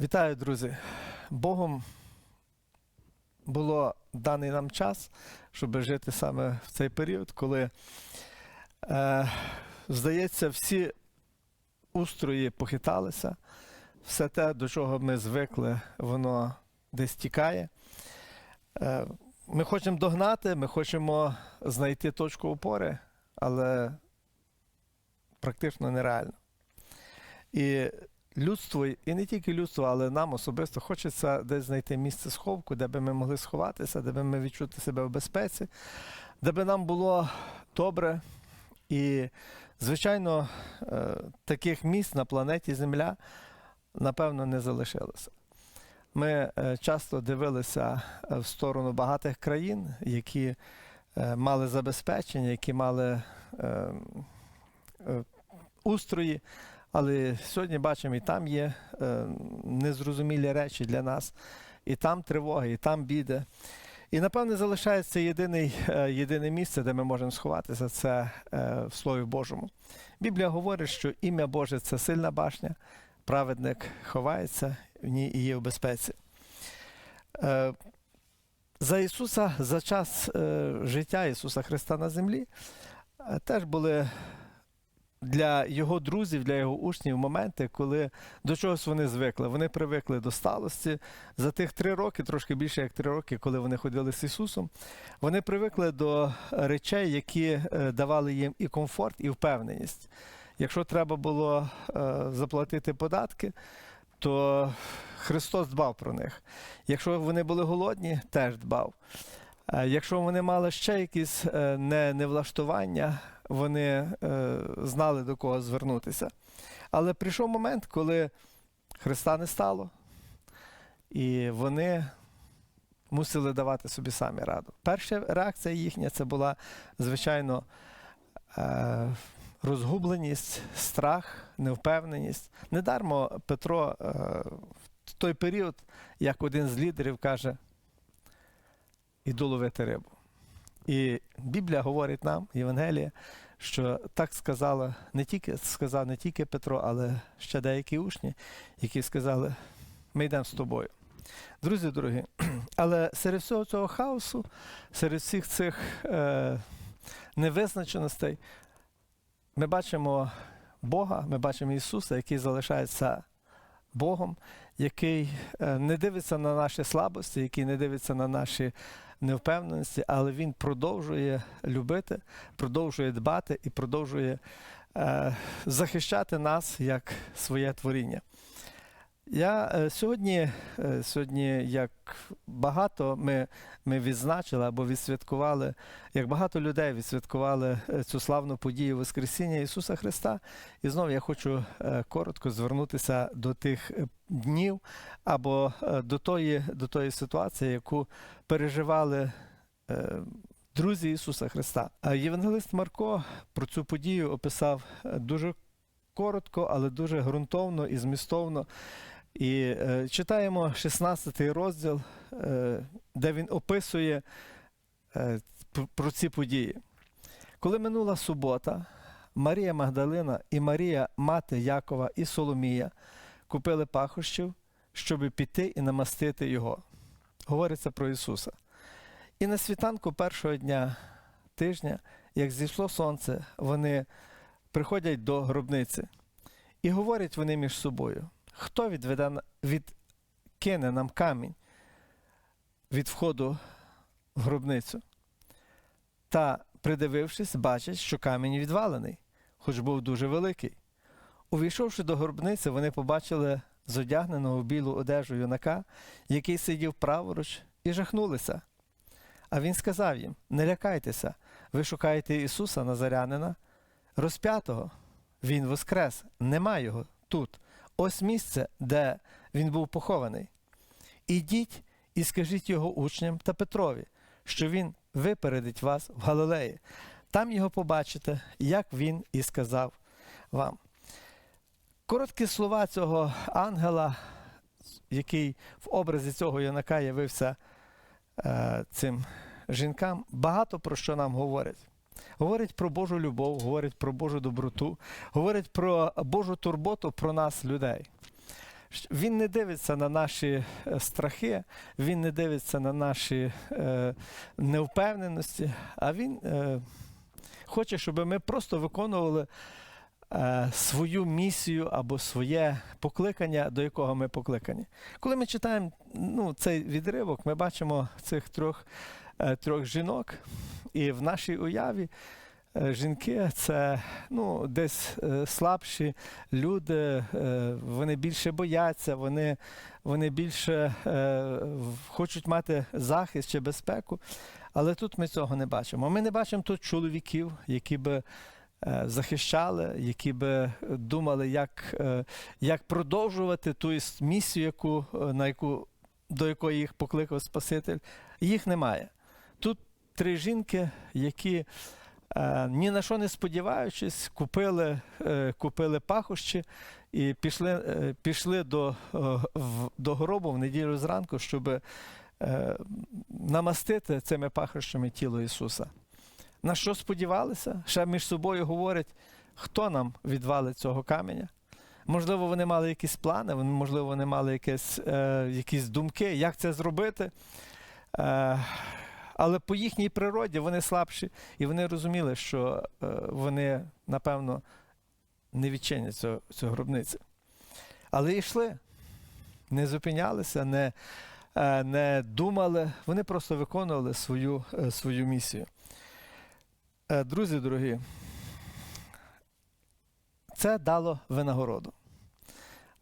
Вітаю, друзі. Богом було даний нам час, щоб жити саме в цей період, коли, е, здається, всі устрої похиталися, все те, до чого ми звикли, воно десь тікає. Е, ми хочемо догнати, ми хочемо знайти точку опори, але практично нереально. І людство, і не тільки людство, але нам особисто хочеться десь знайти місце сховку, де би ми могли сховатися, де би ми відчути себе в безпеці, де би нам було добре. І, звичайно, е, таких місць на планеті Земля, напевно, не залишилося. Ми е, часто дивилися е, в сторону багатих країн, які мали забезпечення, які мали устрої, але сьогодні бачимо, і там є е, незрозумілі речі для нас, і там тривоги, і там біди. І напевне залишається єдиний, е, єдине місце, де ми можемо сховатися, це е, в Слові Божому. Біблія говорить, що ім'я Боже це сильна башня, праведник ховається в ній і є в безпеці. Е, За Ісуса, за час е, життя Ісуса Христа на землі, е, теж були для його друзів, для його учнів моменти, коли до чогось вони звикли. Вони привикли до сталості. За тих три роки, трошки більше як три роки, коли вони ходили з Ісусом, вони привикли до речей, які е, давали їм і комфорт, і впевненість. Якщо треба було е, заплатити податки, то Христос дбав про них. Якщо вони були голодні, теж дбав. Е, Якщо вони мали ще якісь не, невлаштування, вони е, знали до кого звернутися. Але прийшов момент, коли Христа не стало, і вони мусили давати собі самі раду. Перша реакція їхня це була, звичайно, е, розгубленість, страх, невпевненість. Недармо Петро е, в той період, як один з лідерів, каже: іду ловити рибу. І Біблія говорить нам, Євангелія, що так сказала не тільки сказав не тільки Петро, але ще деякі учні, які сказали: ми йдемо з тобою. Друзі дорогі, але серед всього цього хаосу, серед всіх цих е, невизначеностей, ми бачимо Бога, ми бачимо Ісуса, який залишається Богом, який е, не дивиться на наші слабості, який не дивиться на наші невпевненості, але Він продовжує любити, продовжує дбати і продовжує е, захищати нас як своє творіння. Я е, сьогодні, е, сьогодні, як багато ми, ми відзначили або відсвяткували, як багато людей відсвяткували е, цю славну подію Воскресіння Ісуса Христа. І знову я хочу е, коротко звернутися до тих е, днів або е, до тої, до тої ситуації, яку переживали. е, Друзі Ісуса Христа. А Євангелист Марко про цю подію описав е, дуже коротко, але дуже ґрунтовно і змістовно. І е, читаємо 16 розділ, е, де він описує е, про ці події. Коли минула субота, Марія Магдалина і Марія, мати Якова і Соломія, купили пахощів, щоб піти і намастити його. Говориться про Ісуса. І на світанку першого дня тижня, як зійшло сонце, вони приходять до гробниці. І говорять вони між собою, хто відведе, відкине нам камінь від входу в гробницю. Та, придивившись, бачать, що камінь відвалений, хоч був дуже великий. Увійшовши до гробниці, вони побачили зодягненого в білу одежу юнака, який сидів праворуч, і жахнулися. А він сказав їм: Не лякайтеся, ви шукаєте Ісуса Назарянина, розп'ятого. Він воскрес, нема його тут. Ось місце, де він був похований. Ідіть і скажіть його учням та Петрові, що він випередить вас в Галилеї. Там його побачите, як він і сказав вам. Короткі слова цього ангела, який в образі цього юнака явився е, цим жінкам, багато про що нам говорять. Говорить про Божу любов, говорить про Божу доброту, говорить про Божу турботу про нас, людей. Він не дивиться на наші е, страхи, він не дивиться на наші е, невпевненості, а він е, хоче, щоб ми просто виконували свою місію або своє покликання, до якого ми покликані. Коли ми читаємо ну, цей відривок, ми бачимо цих трьох, трьох жінок, і в нашій уяві е, жінки це ну, десь е, слабші люди, е, вони більше бояться, вони, вони більше е, хочуть мати захист чи безпеку. Але тут ми цього не бачимо. Ми не бачимо тут чоловіків, які би е, захищали, які би думали, як, е, як продовжувати ту іс- місію, яку, е, на яку, до якої їх покликав Спаситель. Їх немає. Тут три жінки, які е, ні на що не сподіваючись, купили, е, купили пахощі і пішли, е, пішли до, до гробу в неділю зранку, щоб намастити цими пахощами тіло Ісуса. На що сподівалися? Ще між собою говорять, хто нам відвалить цього каменя. Можливо, вони мали якісь плани, можливо, вони мали якісь, е, якісь думки, як це зробити. Е, але по їхній природі вони слабші, і вони розуміли, що е, вони, напевно, не відчинять цю, цю гробницю. Але йшли, не зупинялися, не, е, не думали, вони просто виконували свою, е, свою місію. Друзі дорогі, це дало винагороду,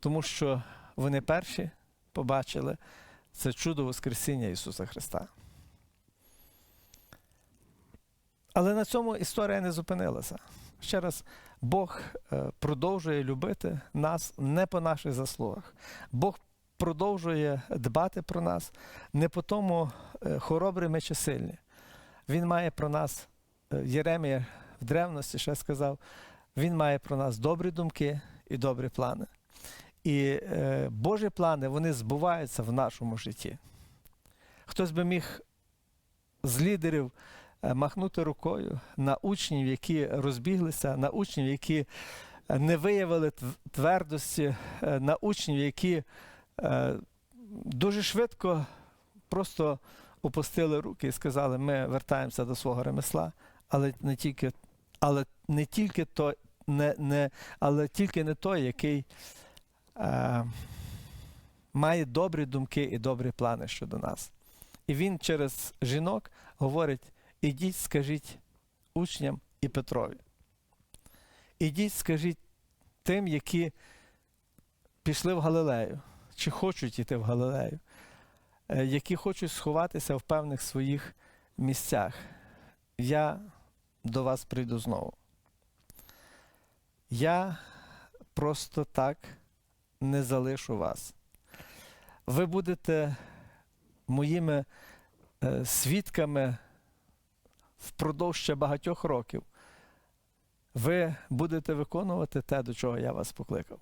тому що вони перші побачили це чудо Воскресіння Ісуса Христа. Але на цьому історія не зупинилася. Ще раз, Бог е, продовжує любити нас не по наших заслугах. Бог продовжує дбати про нас не по тому, е, хоробрі ми чи сильні. Він має про нас, е, Єремія в древності ще сказав, він має про нас добрі думки і добрі плани. І е, Божі плани вони збуваються в нашому житті. Хтось би міг з лідерів махнути рукою на учнів, які розбіглися, на учнів, які е, не виявили твердості, е, на учнів, які е, дуже швидко просто опустили руки і сказали, ми вертаємося до свого ремесла, але не тільки, але не тільки то, не, не, але тільки не той, який е, має добрі думки і добрі плани щодо нас. І він через жінок говорить: ідіть, скажіть учням і Петрові. Ідіть, скажіть тим, які пішли в Галилею, чи хочуть йти в Галилею, е, які хочуть сховатися в певних своїх місцях. Я до вас прийду знову. Я просто так не залишу вас. Ви будете моїми е, свідками впродовж ще багатьох років. Ви будете виконувати те, до чого я вас покликав.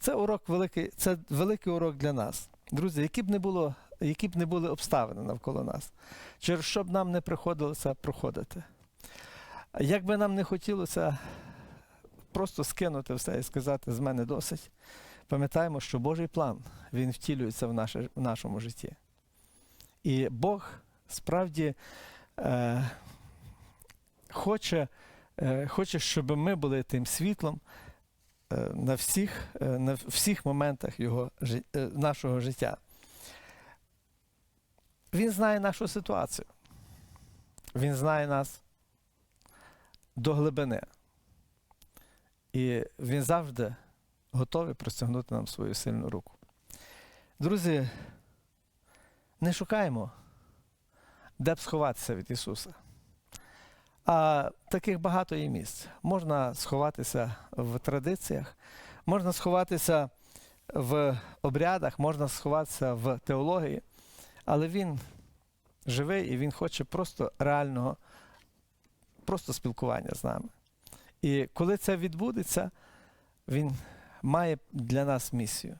Це урок великий, це великий урок для нас. Друзі, які б не було, які б не були обставини навколо нас, через що б нам не приходилося проходити. Як би нам не хотілося просто скинути все і сказати, з мене досить, пам'ятаємо, що Божий план він втілюється в, наше, в нашому житті. І Бог справді е, хоче, е, хоче, щоб ми були тим світлом е, на, всіх, е, на всіх моментах його, нашого життя. Він знає нашу ситуацію. Він знає нас до глибини. І він завжди готовий простягнути нам свою сильну руку. Друзі, не шукаємо, де б сховатися від Ісуса. А таких багато є місць. Можна сховатися в традиціях, можна сховатися в обрядах, можна сховатися в теології, але Він живий і Він хоче просто реального, просто спілкування з нами. І коли це відбудеться, Він має для нас місію.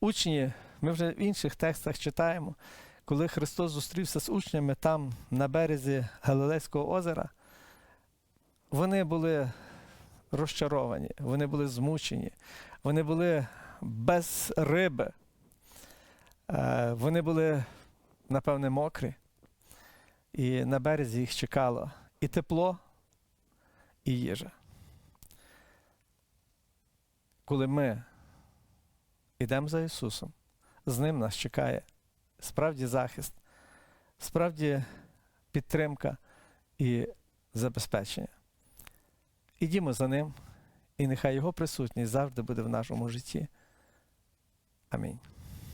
Учні, ми вже в інших текстах читаємо, коли Христос зустрівся з учнями там, на березі Галилейського озера, вони були розчаровані, вони були змучені, вони були без риби. Е, Вони були, напевне, мокрі, і на березі їх чекало і тепло, і їжа. Коли ми йдемо за Ісусом, з Ним нас чекає справді захист, справді підтримка і забезпечення. Ідімо за Ним, і нехай Його присутність завжди буде в нашому житті. Амінь.